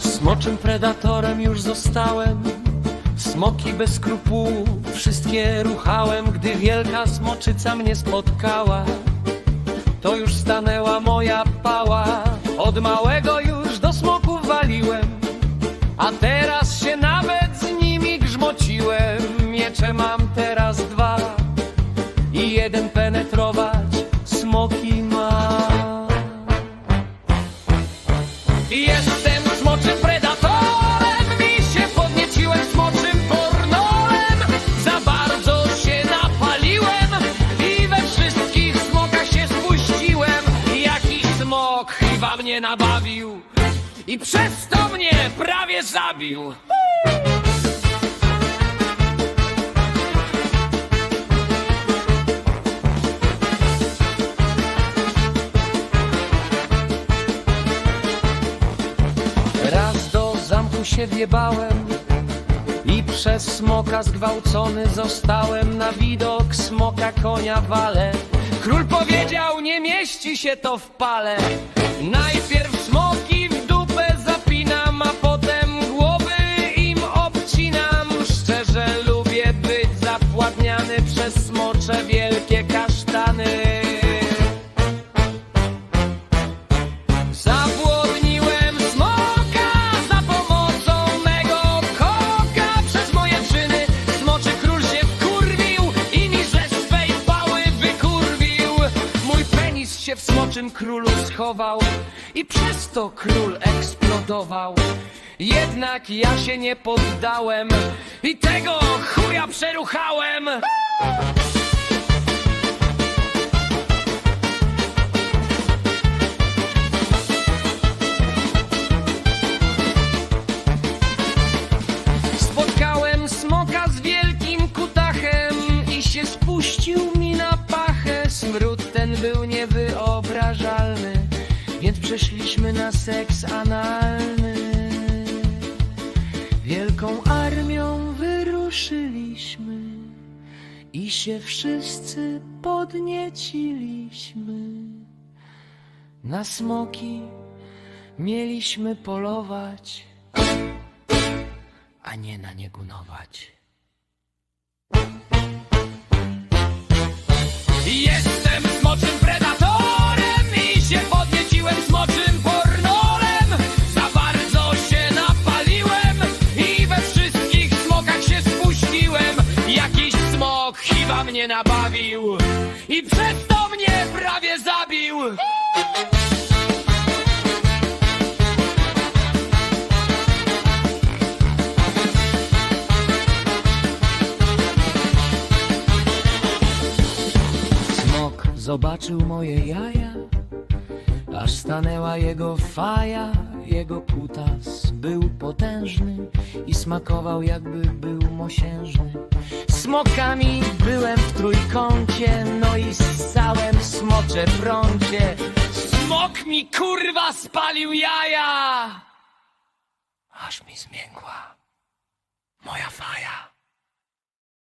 Smoczym predatorem już zostałem Smoki bez skrupułów. Wszystkie ruchałem Gdy wielka smoczyca mnie spotkała. To już stanęła moja pała. Od małego już do smoków waliłem. A teraz się nawet z nimi grzmociłem. Miecze mam teraz dwa I jeden penetrować nabawił I przez to mnie prawie zabił Raz do zamku się wjebałem i przez smoka zgwałcony zostałem na widok smoka konia wale. Król powiedział, nie mieści się to w pale. Najpierw smoki w dupę zapinam, a potem głowy im obcinam. Szczerze lubię być zapładniany przez smocze wielkie kasztany. Się w smoczym królu schował I przez to król eksplodował. Jednak ja się nie poddałem I tego chuja przeruchałem. Spotkałem smoka z wielkim kutachem i się spuścił przeszliśmy na seks analny. Wielką armią wyruszyliśmy i się wszyscy podnieciliśmy. Na smoki mieliśmy polować a nie na nie gunować. Jestem smoczym chyba mnie nabawił i przez to mnie prawie zabił. Smok zobaczył moje jaja, aż stanęła jego faja. Jego kutas był potężny i smakował jakby był mosiężny. Smokami byłem w trójkącie, no i ssałem smocze prącie. Smok mi kurwa spalił jaja! Aż mi zmiękła moja faja.